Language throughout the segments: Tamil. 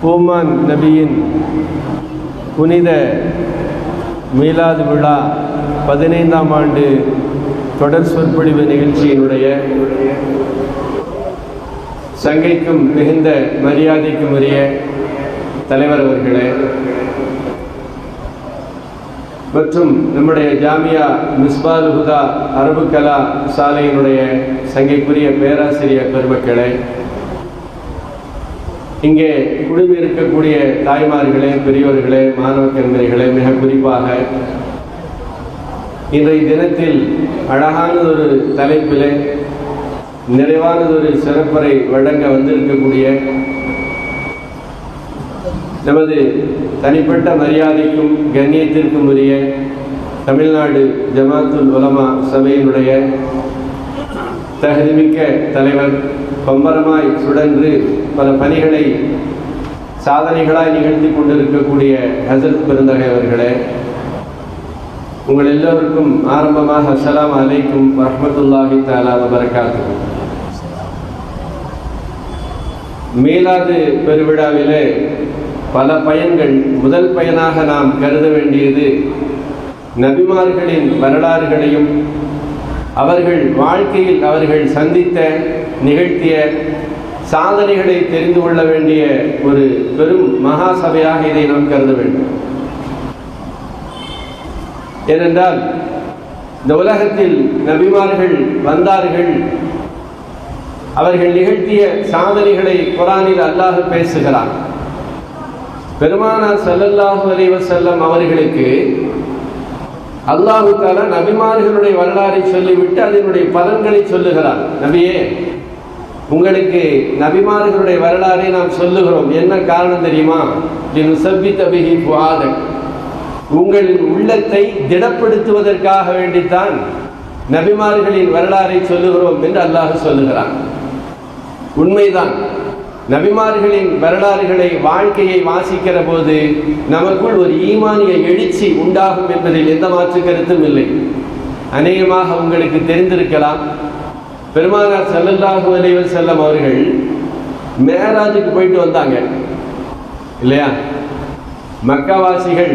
ஓமான் நபியின் புனித மீலாது விழா பதினைந்தாம் ஆண்டு தொடர் சொற்பொழிவு நிகழ்ச்சியினுடைய சங்கைக்கும் மிகுந்த மரியாதைக்கும் உரிய தலைவர் அவர்களே மற்றும் நம்முடைய ஜாமியா மிஸ்பால் ஹுதா அரபு கலா சாலையினுடைய சங்கைக்குரிய பேராசிரியர் பெருமக்களே இங்கே குழுமி இருக்கக்கூடிய தாய்மார்களே பெரியோர்களே மாணவ கண்மணிகளே மிக குறிப்பாக இன்றைய தினத்தில் அழகானதொரு தலைப்பிலே நிறைவானதொரு சிறப்பறை வழங்க வந்திருக்கக்கூடிய நமது தனிப்பட்ட மரியாதைக்கும் கண்ணியத்திற்கும் உரிய தமிழ்நாடு ஜமாத்துல் உலமா சபையினுடைய தகுதிமிக்க தலைவர் பம்பரமாய் சுழன்று பல பணிகளை சாதனைகளாய் நிகழ்த்தி கொண்டிருக்கக்கூடிய ஹசரத் பெருந்தகை அவர்களே உங்கள் எல்லோருக்கும் ஆரம்பமாக அஸ்லாம் அலைக்கும் வரஹ்மத்துல்லாஹி தஆலா வபரகாத்துஹு. மீலாது பெருவிழாவிலே பல பயன்கள் முதல் பயனாக நாம் கருத வேண்டியது நபிமார்களின் வரலாறுகளையும் அவர்கள் வாழ்க்கையில் அவர்கள் சந்தித்த நிகழ்த்திய சாதனைகளை தெரிந்து கொள்ள வேண்டிய ஒரு பெரும் மகா சபையாக இதை நாம் கருத வேண்டும். ஏனென்றால் இந்த உலகத்தில் நபிமார்கள் வந்தார்கள் அவர்கள் நிகழ்த்திய சாதனைகளை குரானில் அல்லாஹ் பேசுகிறார் பெருமானார் செல்லல்லாஹு அலைவசல்லம் அவர்களுக்கு அல்லாஹு தாலா நபிமார்களுடைய வரலாறை சொல்லிவிட்டு அதனுடைய பலன்களை சொல்லுகிறார் நபியே உங்களுக்கு நபிமார்களுடைய வரலாறை நாம் சொல்லுகிறோம். என்ன காரணம் தெரியுமா? சப்பி தபிகி புவாதக் உங்களின் உள்ளத்தை திடப்படுத்துவதற்காக வேண்டித்தான் நபிமார்களின் வரலாறை சொல்லுகிறோம் என்று அல்லாஹ் சொல்லுகிறான். உண்மைதான். நபிமார்களின் வரலாறுகளை வாழ்க்கையை வாசிக்கிற போது நமக்குள் ஒரு ஈமானிய எழுச்சி உண்டாகும் என்பதில் எந்த மாற்று கருத்தும் இல்லை. அநேகமாக உங்களுக்கு தெரிந்திருக்கலாம். பெருமானார் ஸல்லல்லாஹு அலைஹி செல்லம் அவர்கள் மேராஜுக்கு போயிட்டு வந்தாங்க. இல்லையா? மக்காவாசிகள்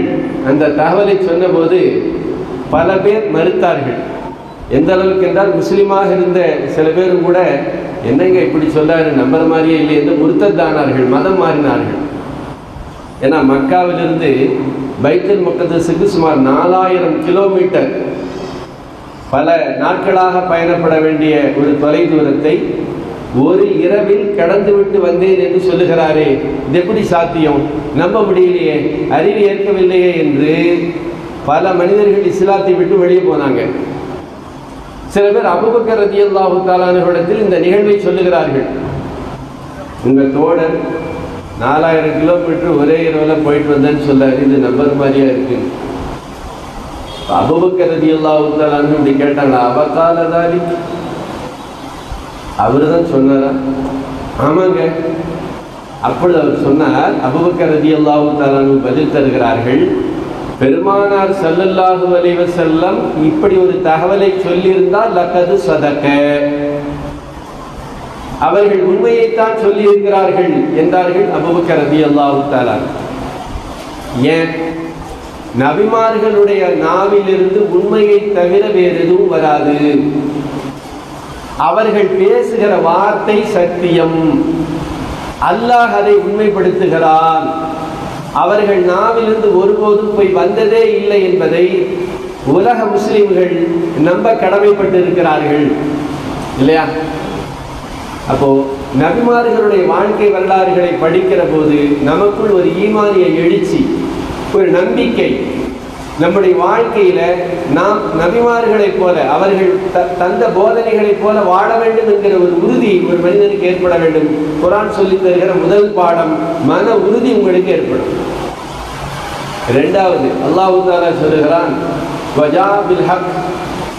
அந்த தகவலை சொன்னபோது பல பேர் மறுத்தார்கள். எந்த அளவுக்கு என்றால் முஸ்லீமாக இருந்த சில பேரும் கூட என்னங்க இப்படி சொல்லாரு நம்புற மாதிரியே இல்லை என்று முருத்தத்தானார்கள் மதம் மாறினார்கள். ஏன்னா மக்காவிலிருந்து பைத்தல் முக்கதஸுக்கு சுமார் நாலாயிரம் கிலோமீட்டர் பல நாட்களாக பயணப்பட வேண்டிய ஒரு தொலை தூரத்தை ஒரு இரவில் கடந்துவிட்டு வந்தேன் என்று சொல்லுகிறாரே இது எப்படி சாத்தியம்? நம்ப முடியலையே அறிவு ஏற்கவில்லையே என்று பல மனிதர்கள் இஸ்லாத்தை விட்டு வெளியே போனாங்க. சில பேர் அபுபக்கர் ரதி அல்லாஹு தாலானவரிடத்தில் இந்த நிகழ்வை சொல்லுகிறார்கள். உங்கள் தோழர் நாலாயிரம் கிலோமீட்டர் ஒரே இரவில் போயிட்டு வந்தேன்னு சொல்லார் இது நம்பர் மாதிரியா இருக்கு? அபுபக்கர் ரதி அல்லாஹு தாலான்னு இப்படி கேட்டாங்களா? அபகாலதாரி அவர் தான் சொன்னாரா? ஆமாங்க. அப்பொழுது அவர் சொன்னார் அபுபக்கர் ரதி அல்லாஹு தாலானு பதில் தருகிறார்கள். பெருமானார் செல்லல்லாகு அலைஹி செல்லம் இப்படி ஒரு தகவலை சொல்லியிருந்தால் லக்கது சதக்க அவர்கள் உண்மையைத்தான் சொல்லியிருக்கிறார்கள் என்றார்கள் அபுபக்கர் ரலியல்லாஹு தஆலா. ஏன்? நபிமார்களுடைய நாவிலிருந்து உண்மையை தவிர வேறு எதுவும் வராது. அவர்கள் பேசுகிற வார்த்தை சத்தியம். அல்லாஹ் அதை உண்மைப்படுத்துகிறான். அவர்கள் நாவிலிருந்து ஒருபோதும் போய் வந்ததே இல்லை என்பதை உலக முஸ்லிம்கள் நம்ப கடமைப்பட்டிருக்கிறார்கள். இல்லையா? அப்போ நபிமார்களுடைய வாழ்க்கை வரலாறுகளை படிக்கிற போது நமக்குள் ஒரு ஈமானிய எழுச்சி ஒரு நம்பிக்கை நம்முடைய வாழ்க்கையில நாம் நபிமார்களைப் போல அவர்கள் த- தந்த போதனைகளைப் போல வாழ வேண்டும் என்கிற ஒரு உறுதி ஒரு மனிதனுக்கு ஏற்பட வேண்டும். குரான் சொல்லித் தருகிற முதல் பாடம் மன உறுதி உங்களுக்கு ஏற்படும். இரண்டாவது அல்லாஹு தாலா சொல்லுகிறான்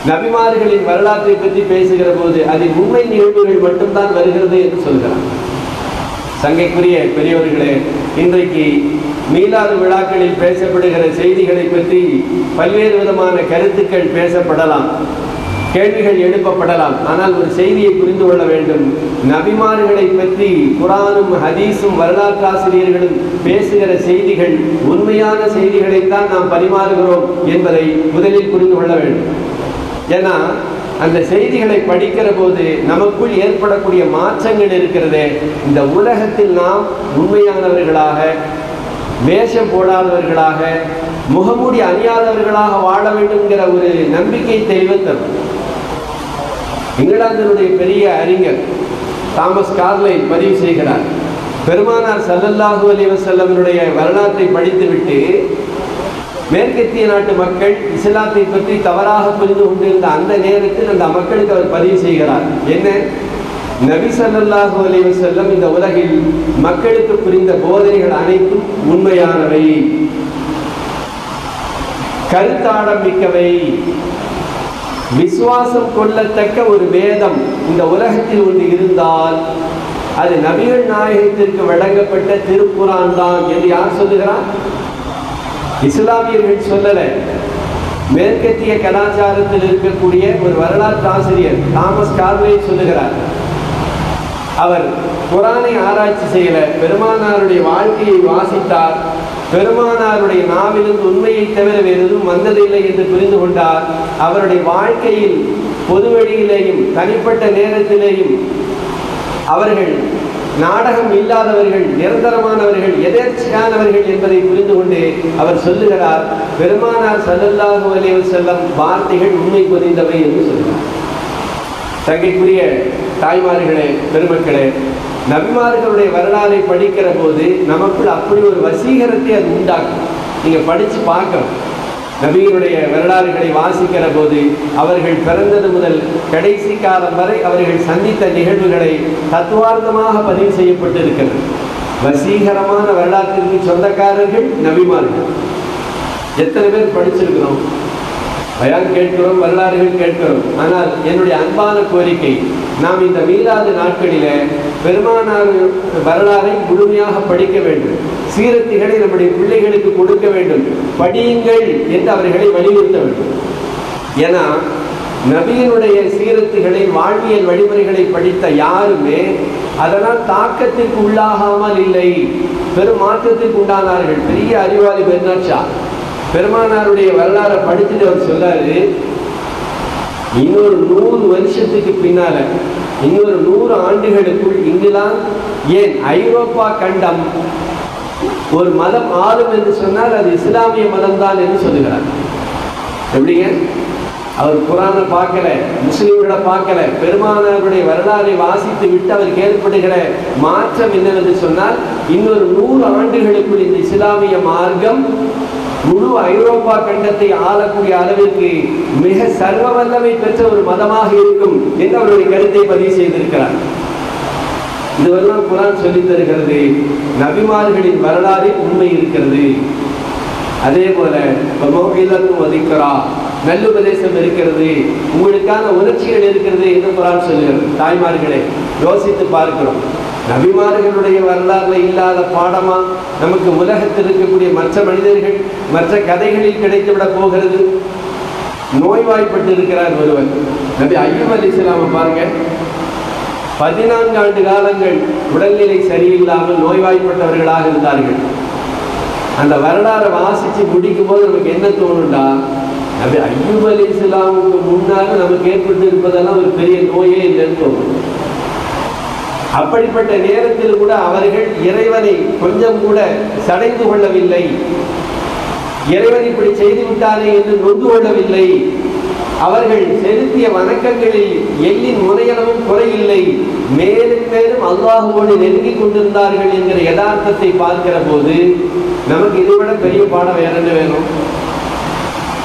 நபிமார்களின் வரலாற்றை பற்றி பேசுகிற போது அதில் உண்மை நிகழ்வுகள் மட்டும்தான் வருகிறது என்று சொல்கிறான். சங்கைக்குரிய பெரியவர்களே இன்றைக்கு மீலாது விழாக்களில் பேசப்படுகிற செய்திகளை பற்றி பல்வேறு விதமான கருத்துக்கள் பேசப்படலாம் கேள்விகள் எழுப்பப்படலாம். ஆனால் ஒரு செய்தியை புரிந்து கொள்ள வேண்டும். நபிமார்களை பற்றி குரானும் ஹதீஸும் வரலாற்றாசிரியர்களும் பேசுகிற செய்திகள் உண்மையான செய்திகளைத்தான் நாம் பரிமாறுகிறோம் என்பதை முதலில் புரிந்து கொள்ள வேண்டும். ஏன்னா அந்த செய்திகளை படிக்கிற போது நமக்குள் ஏற்படக்கூடிய மாற்றங்கள் இருக்கிறதே இந்த உலகத்தில் நாம் உண்மையானவர்களாக வேஷம் போடாதவர்களாக முகமூடி அணியாதவர்களாக வாழ வேண்டும்ங்கிற ஒரு நம்பிக்கை தெளிவு இங்கிலாந்தினுடைய பெரிய அறிஞர் தாமஸ் கார்லைன் பதிவு செய்கிறார். பெருமானார் சல்லல்லாஹு அலிவசல்லமனுடைய வரலாற்றை படித்துவிட்டு மேற்கத்திய நாட்டு மக்கள் இஸ்லாத்தை பற்றி தவறாக புரிந்து கொண்டிருந்த அந்த நேரத்தில் அந்த மக்களுக்கு அவர் பதிவு செய்கிறார். என்ன? நபி ஸல்லல்லாஹு அலைஹி இந்த உலகில் மக்களுக்கு புரிந்த போதனைகள் அனைத்தும் உண்மையானவை. கருத்தாடம் மிக்கவை. விசுவாசம் கொள்ளத்தக்க ஒரு வேதம் இந்த உலகத்தில் ஒன்று இருந்தால் அது நபிகள் நாயகத்திற்கு வழங்கப்பட்ட திருக்குறான் தான் என்று யார் சொல்லுகிறார் இஸ்லாமியர்கள் சொல்லல. மேற்கத்திய கலாச்சாரத்தில் இருக்கக்கூடிய ஒரு வரலாற்று ஆசிரியர் தாமஸ் கார்வே சொல்லுகிறார். அவர் குரானை ஆராய்ச்சி செய்யல. பெருமானாருடைய வாழ்க்கையை வாசித்தார். பெருமானாருடைய நாவிலிருந்து உண்மையை தவிர வேறு எதுவும் வந்ததில்லை என்று புரிந்து கொண்டார். அவருடைய வாழ்க்கையில் பொது வழியிலேயும் தனிப்பட்ட நேரத்திலேயும் அவர்கள் நாடகம் இல்லாதவர்கள் நிரந்தரமானவர்கள் எதேர்ச்சியானவர்கள் என்பதை புரிந்து கொண்டு அவர் சொல்லுகிறார். பெருமானார் சல்லல்லாஹு அலைஹி செல்லம் வார்த்தைகள் உண்மை புரிந்தவை என்று சொல்கிறார். தங்கைக்குரிய தாய்மார்களே பெருமக்களே நபிமார்களுடைய வரலாறை படிக்கிற போது நமக்குள் அப்படி ஒரு வசீகரத்தை அது உண்டாக்கும். நீங்க படிச்சு பார்க்கணும். நபிகளுடைய வரலாறுகளை வாசிக்கிற போது அவர்கள் பிறந்தது முதல் கடைசி காலம் வரை அவர்கள் சந்தித்த நிகழ்வுகளை தத்துவார்த்தமாக பதிவு செய்யப்பட்டிருக்கிறது. வசீகரமான வரலாற்றிற்கு சொந்தக்காரர்கள் நபிமார்கள். எத்தனை பேர் படிச்சிருக்கிறோம்? பயான் கேட்கிறோம் வரலாறுகள் கேட்கிறோம். ஆனால் என்னுடைய அன்பான கோரிக்கை நாம் இந்த மீளாது நாட்களில பெருமானார் வரலாறை முழுமையாக படிக்க வேண்டும். சீரத்திகளை நம்முடைய பிள்ளைகளுக்கு கொடுக்க வேண்டும். படியுங்கள் என்று அவர்களை வலியுறுத்த வேண்டும். ஏன்னா நபியினுடைய சீரத்துகளை வாழ்வியல் வழிமுறைகளை படித்த யாருமே அதனால் தாக்கத்திற்கு உள்ளாகாமல் இல்லை. பெரும் மாற்றத்திற்கு உண்டானார்கள். பெரிய அறிவாளி பெருநாட்சா பெருமானாருடைய வரலாறை படிச்சுட்டு அவர் சொல்றாரு இன்னொரு நூறு வருஷத்துக்கு பின்னால இன்னொரு நூறு ஆண்டுகளுக்குள் இங்கிலாந்து ஏன் ஐரோப்பா கண்டம் ஒரு மதம் ஆளும் என்று சொன்னால் அது இஸ்லாமிய மதம் தான் என்று சொல்லுகிறார். எப்படிங்க? அவர் குரானை பார்க்கல முஸ்லீம்களை பார்க்கல பெருமானாருடைய வரலாறை வாசித்து விட்டு அவருக்கு ஏற்படுகிற மாற்றம் என்னவென்று சொன்னால் இன்னொரு நூறு ஆண்டுகளுக்குள் இந்த இஸ்லாமிய மார்க்கம் முழு ஐரோப்பா கண்டத்தை ஆளக்கூடிய அளவிற்கு மிக சர்வ வல்லமை பெற்ற ஒரு மதமாக இருக்கும் என்று அவருடைய கருத்தை பதிவு செய்திருக்கிறார். இதுவெல்லாம் குரான் சொல்லித் தருகிறது. நபிமார்களின் வரலாறில் உண்மை இருக்கிறது. அதே போல மௌகிலத்தும் வதிக்கிறா நல்லுபதேசம் இருக்கிறது. உங்களுக்கான உணர்ச்சிகள் இருக்கிறது என்று குரான் சொல்லுகிறது. தாய்மார்களே யோசித்து பார்க்கிறோம். நபிமார்களுடைய வரலாறுல இல்லாத பாடமா நமக்கு உலகத்தில் இருக்கக்கூடிய மற்ற மனிதர்கள் மற்ற கதைகளில் கிடைத்துவிட போகிறது. நோய்வாய்ப்பட்டு இருக்கிறார் ஒருவர். நபி ஐயூப் அலி இஸ்லாம பாருங்க. பதினான்கு ஆண்டு காலங்கள் உடல்நிலை சரியில்லாமல் நோய்வாய்ப்பட்டவர்களாக இருந்தார்கள். அந்த வரலாறை வாசித்து முடிக்கும் போது நமக்கு என்ன தோணுண்டா நபி ஐயூப் அலி இஸ்லாமுக்கு முன்னால் நமக்கு ஏற்பட்டு இருப்பதெல்லாம் ஒரு பெரிய நோயே இல்லைன்னு தோணும் அப்படிப்பட்ட நேரத்தில் கூட அவர்கள் இறைவனை கொஞ்சம் கூட சடைந்து கொள்ளவில்லை. இறைவன் இப்படி செய்துவிட்டாரே என்று நொந்து கொள்ளவில்லை. அவர்கள் செலுத்திய வணக்கங்களில் எல்லின் முறையளவும் குறையில்லை. மேலும் மேலும் அல்லாஹுவோடு நெருங்கிக் கொண்டிருந்தார்கள் என்கிற யதார்த்தத்தை பார்க்கிற போது நமக்கு இதைவிட பெரிய பாடம் வேற என்ன வேணும்?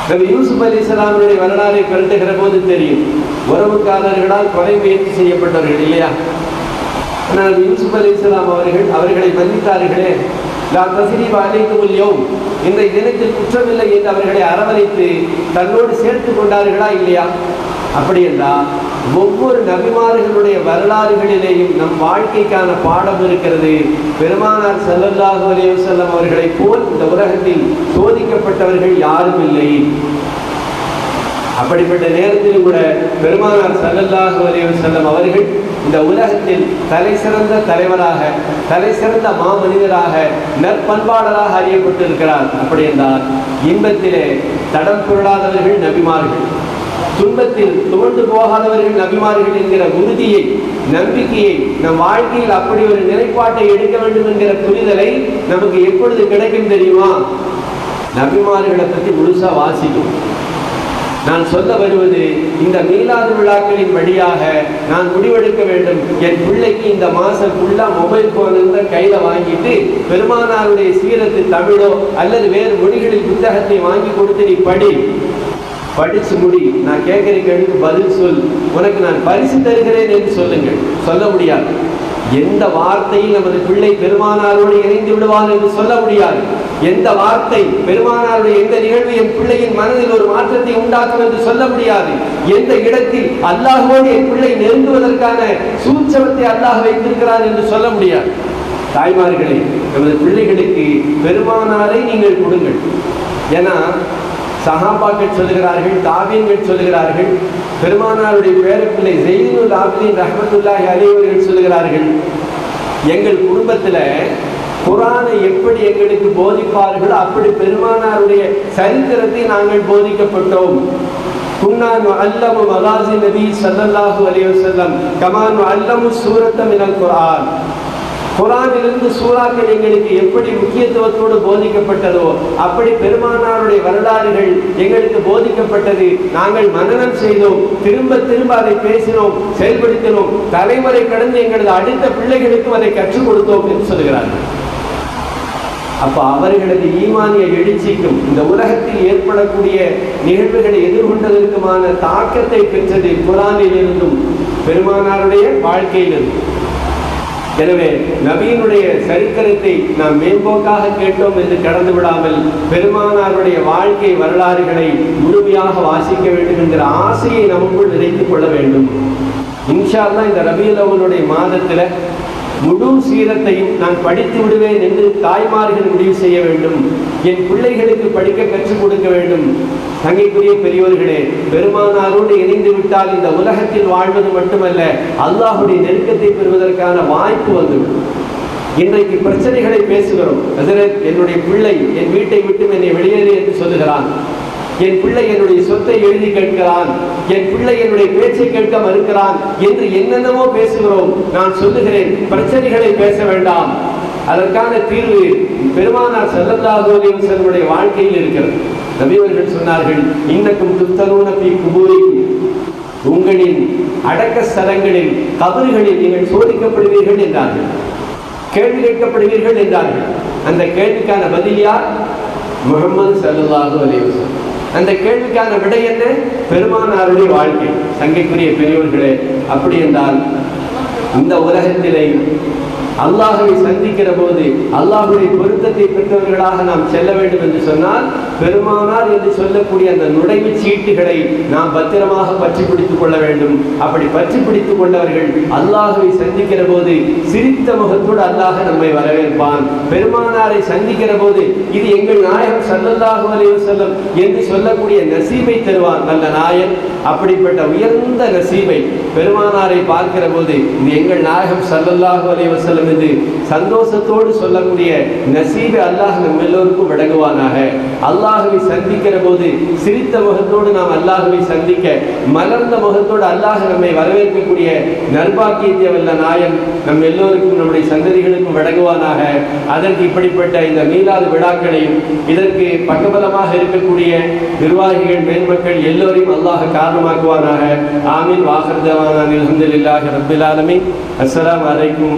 நம்ம யூசுப் அலி இஸ்லாமுடைய வரலாறை பிறட்டுகிற போது தெரியும். உறவுக்காரர்களால் கொலை முயற்சி செய்யப்பட்டவர்கள் இல்லையா? ஆனால் யூசுப் அலி இஸ்லாம் அவர்கள் அவர்களை மன்னித்தார்களே. நான் தசிரீப் அழைக்கும் இல்லையோம் இந்த தினத்தில் குற்றமில்லை என்று அவர்களை அரவணைத்து தன்னோடு சேர்த்து கொண்டார்களா இல்லையா? அப்படி என்றால் ஒவ்வொரு நபிமார்களுடைய வரலாறுகளிலேயும் நம் வாழ்க்கைக்கான பாடம் இருக்கிறது. பெருமானார் ஸல்லல்லாஹு அலைஹி செல்லம் அவர்களைப் போல் இந்த உலகத்தில் சோதிக்கப்பட்டவர்கள் யாரும் இல்லை. அப்படிப்பட்ட நேரத்திலும் கூட பெருமானார் ஸல்லல்லாஹு அலைஹி செல்லும் அவர்கள் இந்த உலகத்தில் தலை சிறந்த தலைவராக தலை சிறந்த மாமனிதராக நற்பண்பாளராக அறியப்பட்டிருக்கிறார். அப்படி என்றால் இன்பத்திலே தடம் பொருளாதவர்கள் நபிமார்கள். துன்பத்தில் துவண்டு போகாதவர்கள் நபிமார்கள் என்கிற உறுதியை நம்பிக்கையை நம் வாழ்க்கையில் அப்படி ஒரு நிலைப்பாட்டை எடுக்க வேண்டும் என்கிற புரிதலை நமக்கு எப்பொழுது கிடைக்கும் தெரியுமா? நபிமார்களை பற்றி முழுசா வாசிக்கும். நான் சொல்ல வருவது இந்த மீலாது விழாக்களின் வழியாக நான் முடிவெடுக்க வேண்டும். என் பிள்ளைக்கு இந்த மாசம் ஃபுல்லா மொபைல் போன் இருந்த கையில வாங்கிட்டு பெருமானாருடைய சீரத்து தமிழோ அல்லது வேறு மொழிகளில் புத்தகத்தை வாங்கி கொடுத்து நீ படி. படிச்சு முடி. நான் கேட்கிற கேள்விக்கு பதில் சொல். உனக்கு நான் பரிசு தருகிறேன் என்று சொல்லுங்கள். சொல்ல முடியாது. எந்த வார்த்தையும் நமது பிள்ளை பெருமானாரோடு இணைந்து விடுவான் என்று சொல்ல முடியாது. எந்த வார்த்தை பெருமானாருடைய எந்த நிகழ்வு என் பிள்ளையின் மனதில் ஒரு மாற்றத்தை உண்டாக்கும் என்று சொல்ல முடியாது. எந்த இடத்தில் அல்லாஹோடு என் பிள்ளை நெருங்குவதற்கான சூட்சமத்தை அல்லாஹ் வைத்திருக்கிறான் என்று சொல்ல முடியாது. தாய்மார்களே நமது பிள்ளைகளுக்கு பெருமானாரை நீங்கள் கொடுங்கள். ஏன்னா சஹாபாக்கள் சொல்லுகிறார்கள் தாபியங்கள் சொல்லுகிறார்கள் பெருமானாருடைய பேரப்பிள்ளை ஜெயினுல் ஆபிதீன் ரஹமத்துல்லாஹி அலைவர்கள் சொல்லுகிறார்கள் எங்கள் குடும்பத்தில் குரானை எப்படி எங்களுக்கு போதிப்பார்களோ அப்படி பெருமானாருடைய சரித்திரத்தை நாங்கள் போதிக்கப்பட்டோம். குன்னான் அல்லமு மகாசி நபி ஸல்லல்லாஹு அலைஹி வஸல்லம் கமான் அல்லமு சூரத்தம் மினல் குர்ஆன். குரானிலிருந்து சூறாக்கள் எங்களுக்கு எப்படி முக்கியத்துவத்தோடு போதிக்கப்பட்டதோ அப்படி பெருமானாருடைய வரலாறுகள் எங்களுக்கு போதிக்கப்பட்டது. நாங்கள் மனநம் செய்தோம் திரும்ப திரும்ப அதை பேசினோம் செயல்படுத்தினோம். தலைமுறை கடந்து எங்களது அடுத்த பிள்ளைகளுக்கும் அதை கற்றுக் கொடுத்தோம் என்று சொல்கிறார்கள். அப்ப அவர்களது ஈமானிய எழுச்சிக்கும் இந்த உலகத்தில் ஏற்படக்கூடிய நிகழ்வுகளை எதிர்கொண்டதற்குமான தாக்கத்தை பெற்றது குரானில் இருந்தும் பெருமானாருடைய வாழ்க்கையிலிருந்தும். எனவே நபியினுடைய சரித்திரத்தை நாம் மேம்போக்காக கேட்டோம் என்று கடந்து விடாமல் பெருமானாருடைய வாழ்க்கை வரலாறுகளை முழுமையாக வாசிக்க வேண்டும் என்கிற ஆசையை நமக்குள் நிறைத்துக் கொள்ள வேண்டும். இன்ஷால்லா இந்த ரபியலவனுடைய மாதத்தில் மாதத்துல முழு சீரத்தையும் நான் படித்து விடுவேன் என்று தாய்மார்கள் முடிவு செய்ய வேண்டும். என் பிள்ளைகளுக்கு படிக்க கற்றுக் கொடுக்க வேண்டும். தங்கைக்குரிய பெரியவர்களே பெருமானாரோடு இணைந்து விட்டால் இந்த உலகத்தில் வாழ்வது மட்டுமல்ல அல்லாஹுடைய நெருக்கத்தை பெறுவதற்கான வாய்ப்பு வந்துவிடும் இன்றைக்கு பிரச்சனைகளை பேசுகிறோம். என்னுடைய பிள்ளை என் வீட்டை விட்டு என்னை வெளியேறு என்று சொல்லுகிறான். என் பிள்ளை என்னுடைய சொத்தை எழுதி கேட்கிறான். என் பிள்ளை என்னுடைய பேச்சை கேட்க மறுக்கிறான் என்று என்னென்னவோ பேசுகிறோம். நான் சொல்லுகிறேன் பிரச்சனைகளை பேச வேண்டாம். அதற்கான தீர்வு பெருமானார் ஸல்லல்லாஹு அலைஹி வாழ்க்கையில் இருக்கிறது. நபியவர்கள் சொன்னார்கள் இன்னக்கும் துத்தனூன பி குபூரிக்கும் உங்களின் அடக்க ஸ்தலங்களில் கபறுகளில் நீங்கள் சோதிக்கப்படுவீர்கள் என்றார்கள். கேள்வி கேட்கப்படுவீர்கள் என்றார்கள். அந்த கேள்விக்கான பதில் யார்? முகமது சல்லாஹு அலைஹி அந்த கேள்விக்கான விடை என்ன? பெருமானாருடைய வாழ்க்கை. சங்கைக்குரிய பெரியவர்களே அப்படி என்றால் இந்த உலகத்திலே அல்லாஹுவை சந்திக்கிற போது அல்லாஹுடைய பொருத்தத்தை பெற்றவர்களாக நாம் செல்ல வேண்டும் என்று சொன்னால் பெருமானார் என்று சொல்லக்கூடிய அந்த நுழைவு சீட்டுகளை நாம் பத்திரமாக பற்றி பிடித்துக் கொள்ள வேண்டும். அப்படி பற்றி பிடித்துக் கொண்டவர்கள் அல்லாஹுவை சந்திக்கிற போது சிரித்த முகத்தோடு அல்லாஹ் நம்மை வரவேற்பான். பெருமானாரை சந்திக்கிற போது இது எங்கள் நாயகம் சல்லல்லாஹு அலைய வஸல்லம் என்று சொல்லக்கூடிய நசீபை தருவான் நல்ல நாயன் அப்படிப்பட்ட உயர்ந்த நசீபை பெருமானாரை பார்க்கிற போது இது எங்கள் நாயகம் சல்லல்லாஹு அலைஹி வஸல்லம் என்று சந்தோஷத்தோடு சொல்லக்கூடிய நசீபை அல்லாஹ் நம் எல்லோருக்கும் விளங்குவானாக. அல்லாஹுவை சந்திக்கிற போது சிரித்த முகத்தோடு நாம் அல்லாஹுவை சந்திக்க மலர்ந்த முகத்தோடு அல்லாஹ் நம்மை வரவேற்கக்கூடிய நர்பாக்கியத்தை வல்ல நாயன் நம் எல்லோருக்கும் நம்முடைய சந்ததிகளுக்கும் விளங்குவானாக. அதற்கு இப்படிப்பட்ட இந்த மீளாது விழாக்களையும் இதற்கு பக்கபலமாக இருக்கக்கூடிய நிர்வாகிகள் மேன்மக்கள் எல்லோரையும் அல்லாஹ் காரணமாக்குவானாக. ஆமீன். வாகர்தவான அலமதுல்லாஹி ரபில் அஸ்லாம் வலைக்கும் அலைக்கும்